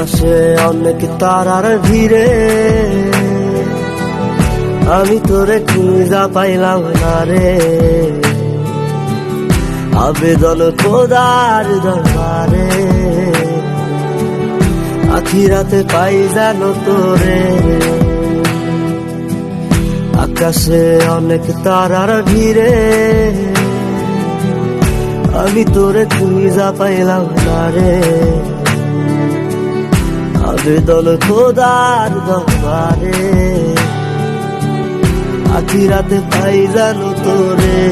আকাশে অনেক তারার ভিড়ে। আমি তোরে খুঁজা পাইলাম না রে। আবেদন খোদার দরবারে। আখিরাতে পাই জানো তোরে। আকাশে অনেক তারার ভিড়ে। আমি তোরে খুঁজা পাইলাম না রে। আবেদন খোদার দরবারে। আখিরাতে পাই জানো তোরে।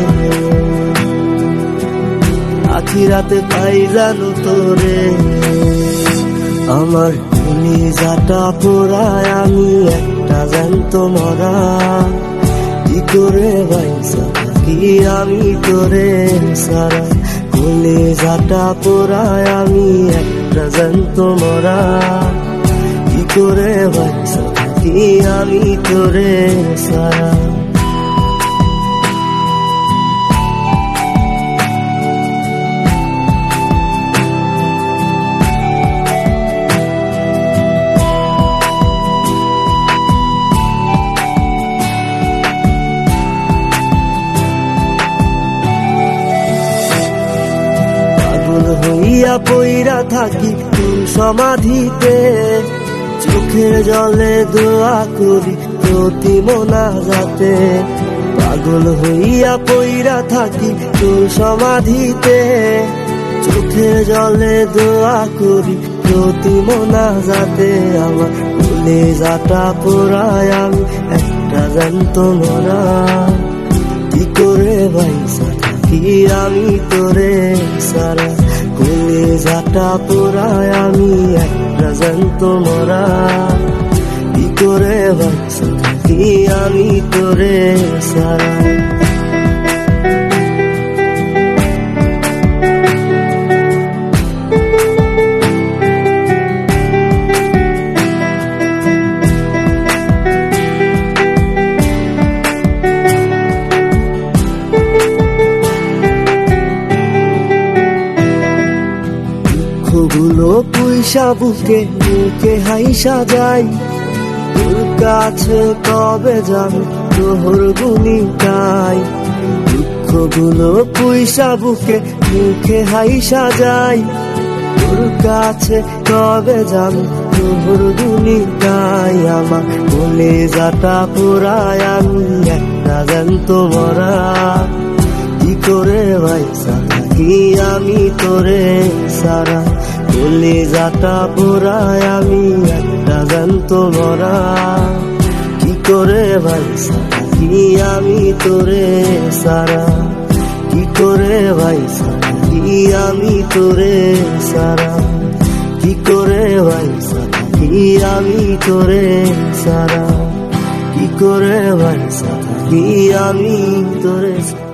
আখিরাতে পাই জানো তোরে। আমার যাটা পোড়ায় আমি একটা জ্যান্ত মরা। কি করে বাইসা থাকি আমি তোরে সারা? কোলে যাটা পোড়ায় আমি একটা জ্যান্ত মরা। বাইসা থাকি আমি তোরে সারা হইয়া পইরা থাকি তোর সমাধিতে? চোখের জলে দোয়া করি প্রতি মোনা যাতে পাগল হইয়া পইরা থাকি তোর সমাধিতে। চোখের জলে দোয়া করি প্রতি মোনা যাতে আমার ভুলে যাটা পোড়ায় আমি, একটা জানত মরা। কি করে বাইসা থাকি আমি তোরে সারা? যাটা পুরায় আমি এক জানত তোমরা কি করে বাঁচি আমি তোরে সারা দুঃখগুলো পুইসা বুকে মুখে হাইসা যাই তোর কাছে কবে যাবে তোহর গুনি গাই দুঃখগুলো পুইসা বুকে মুখে হাইসা যাই তোর কাছে কবে যাবে তোহর গুনি গাই আমার বলে যাটা পোড়ায় আমি একটা জ্যান্ত মরা কি করে ভাই, সারা থাকি আমি তোরে সারা? বলে যাটা পোড়ায় আমি একটা জানত মরা। কি করে ভাইসা থাকি আমি তোরে সারা। কি করে ভাইসা থাকি আমি তোরে সারা। কি করে ভাইসা থাকি আমি তোরে সারা। কি করে ভাইসা থাকি আমি তোরে